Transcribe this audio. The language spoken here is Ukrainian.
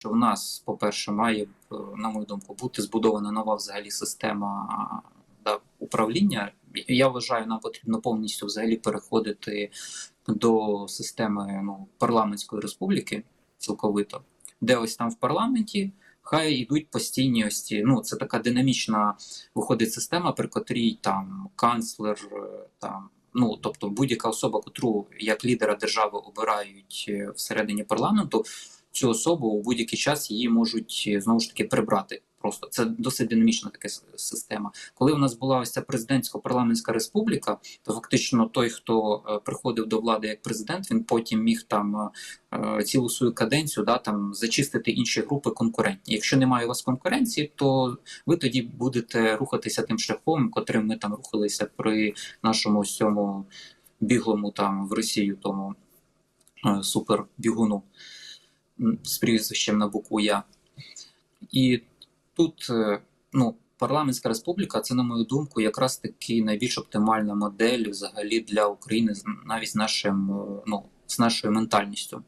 що в нас, по-перше, має, е, на мою думку, бути збудована нова взагалі система да, управління. Я вважаю, нам потрібно повністю взагалі переходити до системи ну, парламентської республіки цілковито, де ось там в парламенті. Хай йдуть постійні ось ці, ну це така динамічна виходить система, при котрій там канцлер, е, там ну тобто будь-яка особа, котру як лідера держави обирають е, всередині парламенту, цю особу у будь-який час її можуть е, знову ж таки прибрати. Просто це досить динамічна така система. Коли у нас була ось ця президентсько-парламентська республіка, то фактично той, хто е, приходив до влади як президент, він потім міг там е, цілу свою каденцію да там зачистити інші групи конкурентні. Якщо немає у вас конкуренції, то ви тоді будете рухатися тим шляхом, котрим ми там рухалися при нашому ось цьому біглому там в Росію, тому супербігуну з прізвищем на букву Я. І тут е, ну, парламентська республіка, це, на мою думку, якраз таки найбільш оптимальна модель взагалі для України, навіть з нашим, е, ну, з нашою ментальністю.